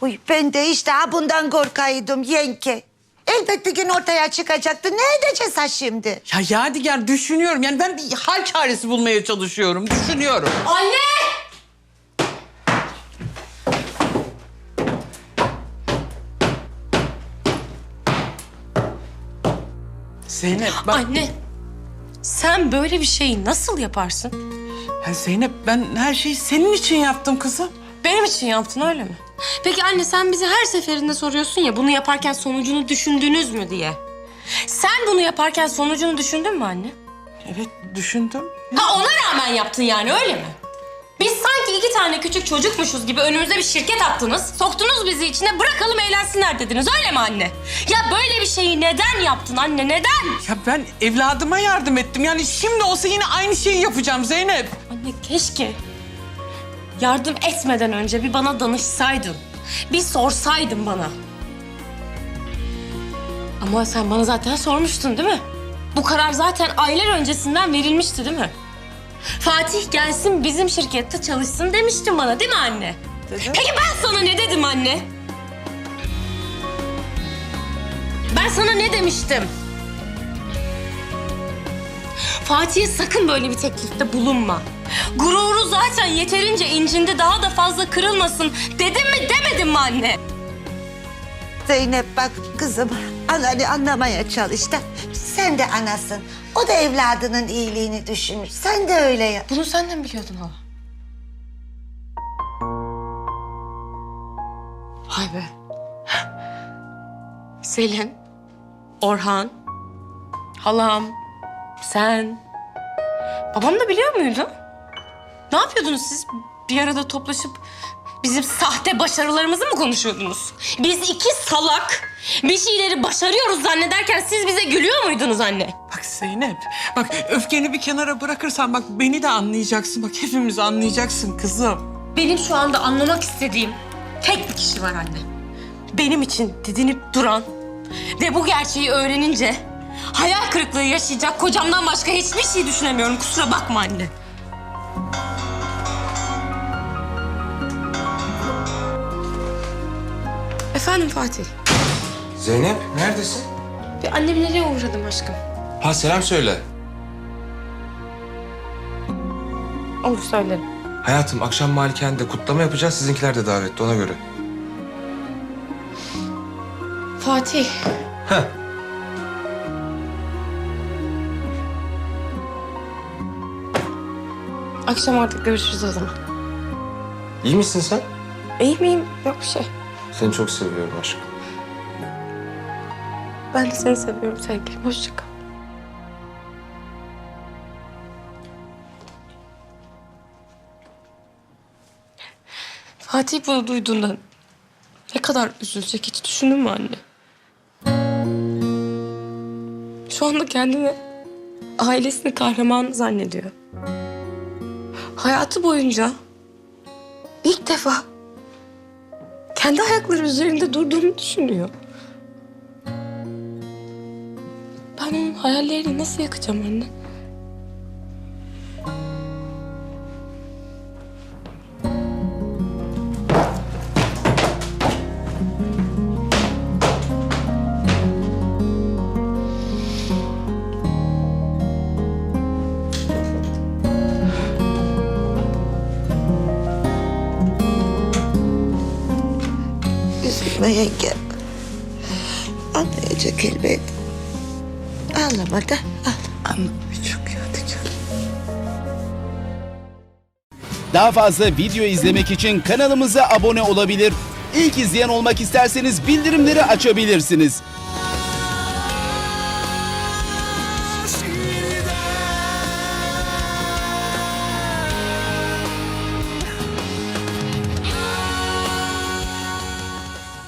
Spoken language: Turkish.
Uy ben de işte ha bundan korkaydım yenge. Elbet bir gün ortaya çıkacaktı. Ne edeceğiz ha şimdi? Ya Yadigar düşünüyorum. Yani ben bir hal çaresi bulmaya çalışıyorum. Düşünüyorum. Anne! Zeynep bak. Anne! Sen böyle bir şeyi nasıl yaparsın? Ya Zeynep ben her şeyi senin için yaptım kızım. Benim için yaptın öyle mi? Peki anne sen bize her seferinde soruyorsun ya bunu yaparken sonucunu düşündünüz mü diye. Sen bunu yaparken sonucunu düşündün mü anne? Evet düşündüm. Ha ona rağmen yaptın yani öyle mi? Biz sanki iki tane küçük çocukmuşuz gibi önümüze bir şirket attınız. Soktunuz bizi içine bırakalım eğlensinler dediniz öyle mi anne? Ya böyle bir şeyi neden yaptın anne neden? Ya ben evladıma yardım ettim. Yani şimdi olsa yine aynı şeyi yapacağım Zeynep. Anne keşke yardım etmeden önce bir bana danışsaydın. Bir sorsaydın bana. Ama sen bana zaten sormuştun değil mi? Bu karar zaten aylar öncesinden verilmişti değil mi? Fatih gelsin bizim şirkette çalışsın demiştin bana değil mi anne? Dedim. Peki ben sana ne dedim anne? Ben sana ne demiştim? Fatih'e sakın böyle bir teklifte bulunma. Gururu zaten yeterince incindi daha da fazla kırılmasın. Dedim mi demedim mi anne? Zeynep bak kızım ananı anlamaya çalış da sen de anasın. O da evladının iyiliğini düşünmüş. Sen de öyle yap. Bunu sen de mi biliyordun hala? Vay be. Selin, Orhan, halam, sen. Babam da biliyor muydu? Ne yapıyordunuz siz? Bir arada toplaşıp bizim sahte başarılarımızı mı konuşuyordunuz? Biz iki salak bir şeyleri başarıyoruz zannederken siz bize gülüyor muydunuz anne? Bak Zeynep. Bak öfkeni bir kenara bırakırsan bak beni de anlayacaksın. Bak hepimiz anlayacaksın kızım. Benim şu anda anlamak istediğim tek bir kişi var anne. Benim için didinip duran ve bu gerçeği öğrenince hayal kırıklığı yaşayacak kocamdan başka hiçbir şey düşünemiyorum. Kusura bakma anne. Efendim Fatih. Zeynep neredesin? Bir annemlere uğradım aşkım. Ha selam söyle. Olur söylerim. Hayatım akşam malikanede kutlama yapacağız. Sizinkiler de davetli ona göre. Fatih. Heh. Akşam artık görüşürüz o zaman. İyi misin sen? İyi miyim? Yok bir şey. Seni çok seviyorum aşkım. Ben de seni seviyorum sevgilim. Hoşça kal. Fatih bunu duyduğunda ne kadar üzülecek hiç düşündün mü anne? Şu anda kendini ailesinin kahramanı zannediyor. Hayatı boyunca ilk defa kendi ayakları üzerinde durduğunu düşünüyor. Ben onun hayallerini nasıl yakacağım anne? Üzülme yenge. Anlayacak elbet. Ağlama da ağlama. Çok yadigar. Daha fazla video izlemek için kanalımıza abone olabilir. İlk izleyen olmak isterseniz bildirimleri açabilirsiniz.